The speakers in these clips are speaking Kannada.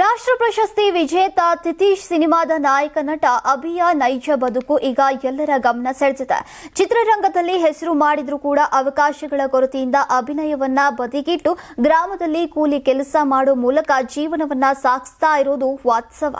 ರಾಷ್ಟ್ರ ಪ್ರಶಸ್ತಿ ವಿಜೇತ ತಿತೀಶ್ ಸಿನಿಮಾದ ನಾಯಕ ನಟ ಅಭಿಯ ನೈಜ ಬದುಕು ಈಗ ಎಲ್ಲರ ಗಮನ ಸೆಳೆದಿದೆ. ಚಿತ್ರರಂಗದಲ್ಲಿ ಹೆಸರು ಮಾಡಿದರೂ ಕೂಡ ಅವಕಾಶಗಳ ಕೊರತೆಯಿಂದ ಅಭಿನಯವನ್ನ ಬದಿಗಿಟ್ಟು ಗ್ರಾಮದಲ್ಲಿ ಕೂಲಿ ಕೆಲಸ ಮಾಡೋ ಮೂಲಕ ಜೀವನವನ್ನ ಸಾಗಿಸ್ತಾ ಇರೋದು ವಾತ್ಸವ.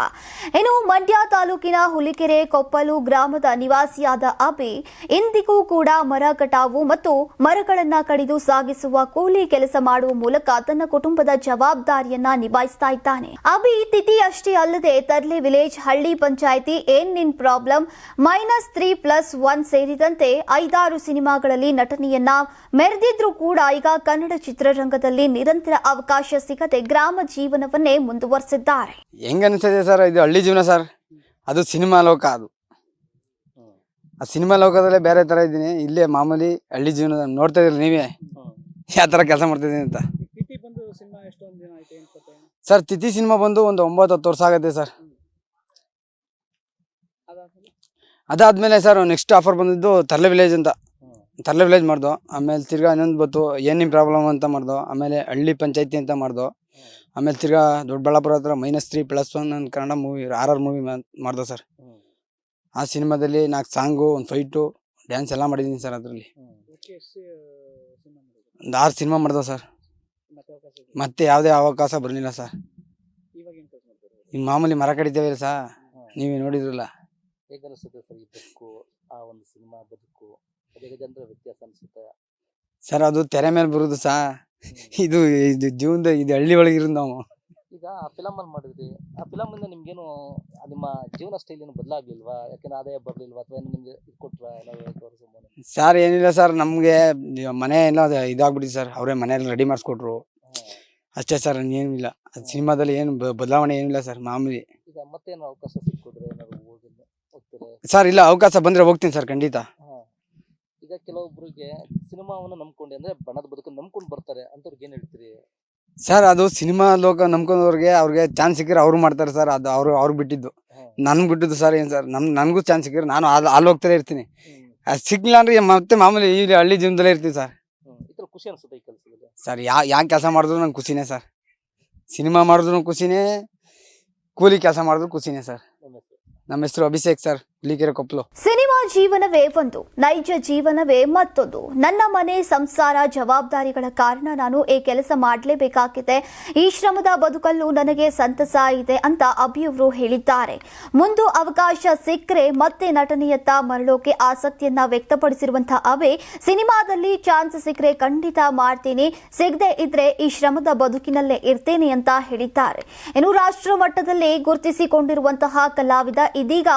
ಇನ್ನು ಮಂಡ್ಯ ತಾಲೂಕಿನ ಹುಲಿಕೆರೆ, ಕೊಪ್ಪಲು ಗ್ರಾಮದ ನಿವಾಸಿಯಾದ ಅಭಿ ಇಂದಿಗೂ ಕೂಡ ಮರ ಕಟಾವು ಮತ್ತು ಮರಗಳನ್ನ ಕಡಿದು ಸಾಗಿಸುವ ಕೂಲಿ ಕೆಲಸ ಮಾಡುವ ಮೂಲಕ ತನ್ನ ಕುಟುಂಬದ ಜವಾಬ್ದಾರಿಯನ್ನ ನಿಭಾಯಿಸ್ತಾ ಇದ್ದಾನೆ. ಅಭಿ ತಿಥಿ ಅಷ್ಟೇ ಅಲ್ಲದೆ ತರ್ಲಿ ವಿಲೇಜ್ ಹಳ್ಳಿ ಪಂಚಾಯಿತಿ ಏನ್ ನಿನ್ problem? Minus three plus one ಸೇರಿದಂತೆ ಐದಾರು ಸಿನಿಮಾಗಳಲ್ಲಿ ನಟನೆಯನ್ನ ಮೆರೆದಿದ್ರೂ ಕೂಡ ಈಗ ಕನ್ನಡ ಚಿತ್ರರಂಗದಲ್ಲಿ ನಿರಂತರ ಅವಕಾಶ ಸಿಗದೆ ಗ್ರಾಮ ಜೀವನವನ್ನೇ ಮುಂದುವರೆಸಿದ್ದಾರೆ. ಹೆಂಗ್ ಅನಿಸಿದೆ ಸರ್ ಇದು ಹಳ್ಳಿ ಜೀವನ ಸರ್? ಅದು ಸಿನಿಮಾ ಲೋಕ ಅದು. ಆ ಸಿನಿಮಾ ಲೋಕದಲ್ಲೇ ಬೇರೆ ತರ ಇದ್ದೀನಿ. ಇಲ್ಲೇ ಮಾಮೂಲಿ ಹಳ್ಳಿ ಜೀವನ ನೋಡ್ತಾ ಇದ್ರಿ ನೀವೇ? ಯಾವ ತರ ಕೆಲಸ ಮಾಡ್ತಿದ್ದೀನಿ ಅಂತ ತಿಥಿ ಬಂದು ಸಿನಿಮಾ ಎಷ್ಟೊಂದು ದಿನ ಆಯ್ತು ಏನ್ ಕತೆ ಸರ್ ತಿಥಿ ಸಿನಿಮಾ ಬಂದು ಒಂದು ಒಂಬತ್ತು ಹತ್ತು ವರ್ಷ ಆಗುತ್ತೆ ಸರ್ ಅದಾದ್ಮೇಲೆ ಸರ್ ನೆಕ್ಸ್ಟ್ ಆಫರ್ ಬಂದಿದ್ದು ತರ್ಲೆ ವಿಲೇಜ್ ಅಂತ. ತರ್ಲೆ ವಿಲೇಜ್ ಮಾಡ್ದು. ಆಮೇಲೆ ತಿರ್ಗಾ ಇನ್ನೊಂದು ಬಂತು ಏನೇನು ಪ್ರಾಬ್ಲಮ್ ಅಂತ ಮಾಡ್ದು. ಆಮೇಲೆ ಹಳ್ಳಿ ಪಂಚಾಯತಿ ಅಂತ ಮಾಡ್ದು. ಆಮೇಲೆ ತಿರ್ಗಾ ದೊಡ್ಡಬಳ್ಳಾಪುರ ಹತ್ರ ಮೈನಸ್ ತ್ರೀ ಪ್ಲಸ್ ಒನ್ ಅಂತ Kannada movie R R movie ಮಾಡ್ದು sir ಆ ಸಿನಿಮಾದಲ್ಲಿ ನಾಲ್ಕು ಸಾಂಗು ಒಂದು ಫೈಟು ಡ್ಯಾನ್ಸ್ ಎಲ್ಲ ಮಾಡಿದ್ದೀನಿ ಸರ್ ಅದರಲ್ಲಿ. ಒಂದು ಆರು ಸಿನಿಮಾ ಮಾಡ್ದೆ ಸರ್ ಮತ್ತೆ ಯಾವುದೇ ಅವಕಾಶ ಬರಲಿಲ್ಲ ಸರ್. ಇವಾಗ ಏನ್ ಕೆಲಸ ಮಾಡ್ತಾರೆ ಈಗ ಮಾಮೂಲಿ ಮರ ಕಡಿತೇವೆ ಸರ್. ನೀವೇ ನೋಡಿದ್ರಲ್ಲ. ಸರ್ ಈ ಬದುಕು ಆ ಒಂದು ಸಿನಿಮಾ ಬದುಕು? ಅದೇ ಜನರ ವ್ಯತ್ಯಾಸ ಅನ್ಸುತ್ತೆ? ಸರ್ ಅದು ತೆರೆ ಮೇಲೆ ಬರುದು ಸಾ ಇದು ಇದು ಜೀವನದ ಇದು ಹಳ್ಳಿ ಒಳಗೆ ಇರೋದು ನಾವು. ಈಗ ಆ ಫಿಲಮ್ ಅಲ್ಲಿ ಮಾಡಿದ್ರಿ. ಆ ಫಿಲಮ್ ಇಂದ ನಿಮ್ಗೇನು ಆ ನಿಮ್ಮ ಜೀವನ ಸ್ಟೈಲ್ ಏನು ಬದಲಾಗ್ಲಿಲ್ವಾ? ಯಾಕಂದ್ರೆ ಆದಾಯ ಬರ್ಲಿಲ್ವಾ? ಅಥವಾ ಏನು ನಿಮ್ಗೆ ಇದು ಕೊಟ್ರ? ತೋರಿಸೋ ಸರ್ ಏನಿಲ್ಲ ಸರ್. ನಮಗೆ ಮನೆ ಎಲ್ಲ ಇದಾಗ್ಬಿಟ್ಟಿದೆ ಸರ್. ಅವರೇ ಮನೆಯಲ್ಲಿ ರೆಡಿ ಮಾಡಿಸ್ಕೊಟ್ರು. ಅಷ್ಟೇ ಸರ್ ಏನಿಲ್ಲ ಸಿನಿಮಾದಲ್ಲಿ ಏನು ಬದಲಾವಣೆ ಏನಿಲ್ಲ ಸರ್ ಮಾಮೂಲಿ. ಈಗ ಮತ್ತೇನು ಅವಕಾಶ ಸಿಕ್ಕಿದ್ರೆ ಏನಾದ್ರು ಹೋಗಿ ಹೋಗ್ತಾರೆ? ಸರ್ ಇಲ್ಲ ಅವಕಾಶ ಬಂದ್ರೆ ಹೋಗ್ತೀನಿ ಸರ್ ಖಂಡಿತ. ಹಾ. ಈಗ ಕೆಲವೊಬ್ರಿಗೆ ಸಿನಿಮಾವನ್ನ ನಂಬ್ಕೊಂಡೆ ಅಂದ್ರೆ ಬಣದ ಬದುಕನ್ನು ನಂಬ್ಕೊಂಡು ಬರ್ತಾರೆ ಅಂತವ್ರಿಗೆ ಏನ್ ಹೇಳ್ತೀರಿ? ಸರ್ ಅದು ಸಿನಿಮಾ ಲೋಕ ನಂಬ್ಕೊಂಡವ್ರಿಗೆ ಅವ್ರಿಗೆ ಚಾನ್ಸ್ ಸಿಕ್ಕಿದ್ರೆ ಅವ್ರು ಮಾಡ್ತಾರೆ ಸರ್ ಅದು ಅವ್ರು ಅವ್ರು ಬಿಟ್ಟಿದ್ದು. ನನ್ ನನ್ಗೆ ಬಿಟ್ಟಿದ್ದು ಸರ್ ಏನು ಸರ್ ನಮ್ ನನಗೂ ಚಾನ್ಸ್ ಸಿಕ್ಕಿದ್ರೆ ನಾನು ಅಲ್ಲಿ ಅಲ್ಲಿ ಹೋಗ್ತಾನೆ ಇರ್ತೀನಿ. ಸಿಗ್ಲಿಲ್ಲ ಅದು ಅಂದ್ರೆ ಮತ್ತೆ ಮಾಮೂಲಿ ಇಲ್ಲಿ ಹಳ್ಳಿ ಜೀವನದಲ್ಲೇ ಇರ್ತೀನಿ ಸರ್. ಹ್ಮ್. ಈ ತರ ಖುಷಿ ಅನ್ಸುತ್ತೆ ಈ ಸರ್ ಯಾ ಯಾವ ಕೆಲಸ ಮಾಡಿದ್ರು ನಂಗೆ ಖುಷಿನೇ ಸರ್. ಸಿನಿಮಾ ಮಾಡಿದ್ರು ಖುಷಿನೇ ಕೂಲಿ ಕೆಲಸ ಮಾಡಿದ್ರು ಖುಷಿನೇ ಸರ್. ನಿಮ್ಮ ಹೆಸರು ಅಭಿಷೇಕ್ ಸರ್. ಸಿನಿಮಾ ಜೀವನವೇ ಒಂದು, ನೈಜ ಜೀವನವೇ ಮತ್ತೊಂದು. ನನ್ನ ಮನೆ ಸಂಸಾರ ಜವಾಬ್ದಾರಿಗಳ ಕಾರಣ ನಾನು ಈ ಕೆಲಸ ಮಾಡಲೇಬೇಕಾಗಿದೆ. ಈ ಶ್ರಮದ ಬದುಕಲ್ಲೂ ನನಗೆ ಸಂತಸ ಇದೆ ಅಂತ ಅಭಿಯವರು ಹೇಳಿದ್ದಾರೆ. ಮುಂದೆ ಅವಕಾಶ ಸಿಕ್ಕರೆ ಮತ್ತೆ ನಟನೆಯತ್ತ ಮರಳೋಕೆ ಆಸಕ್ತಿಯನ್ನ ವ್ಯಕ್ತಪಡಿಸಿರುವಂತಹ ಅವೇ, ಸಿನಿಮಾದಲ್ಲಿ ಚಾನ್ಸ್ ಸಿಕ್ಕರೆ ಖಂಡಿತ ಮಾಡ್ತೀನಿ. ಸಿಗದೆ ಇದ್ರೆ ಈ ಶ್ರಮದ ಬದುಕಿನಲ್ಲೇ ಇರ್ತೇನೆ ಅಂತ ಹೇಳಿದ್ದಾರೆ. ಇನ್ನು ರಾಷ್ಟ್ರ ಮಟ್ಟದಲ್ಲಿ ಗುರುತಿಸಿಕೊಂಡಿರುವಂತಹ ಕಲಾವಿದ ಇದೀಗ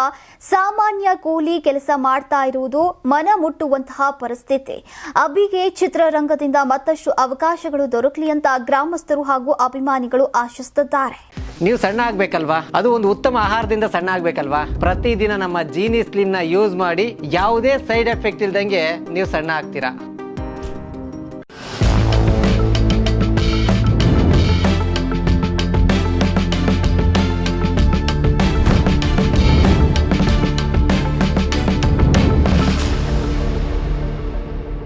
ಸಾಮಾನ್ಯ ಕೂಲಿ ಕೆಲಸ ಮಾಡ್ತಾ ಇರುವುದು ಮನ ಮುಟ್ಟುವಂತಹ ಪರಿಸ್ಥಿತಿ. ಅಭಿಗೆ ಚಿತ್ರರಂಗದಿಂದ ಮತ್ತಷ್ಟು ಅವಕಾಶಗಳು ದೊರಕಲಿ ಅಂತ ಗ್ರಾಮಸ್ಥರು ಹಾಗೂ ಅಭಿಮಾನಿಗಳು ಆಶಿಸುತ್ತಿದ್ದಾರೆ. ನೀವು ಸಣ್ಣ ಆಗ್ಬೇಕಲ್ವಾ? ಅದು ಒಂದು ಉತ್ತಮ ಆಹಾರದಿಂದ ಸಣ್ಣ ಆಗ್ಬೇಕಲ್ವಾ? ಪ್ರತಿದಿನ ನಮ್ಮ ಜೀನಿ ಸ್ಲಿಮ್ನ ಯೂಸ್ ಮಾಡಿ ಯಾವುದೇ ಸೈಡ್ ಎಫೆಕ್ಟ್ ಇಲ್ದಂಗೆ ನೀವು ಸಣ್ಣ ಆಗ್ತೀರಾ?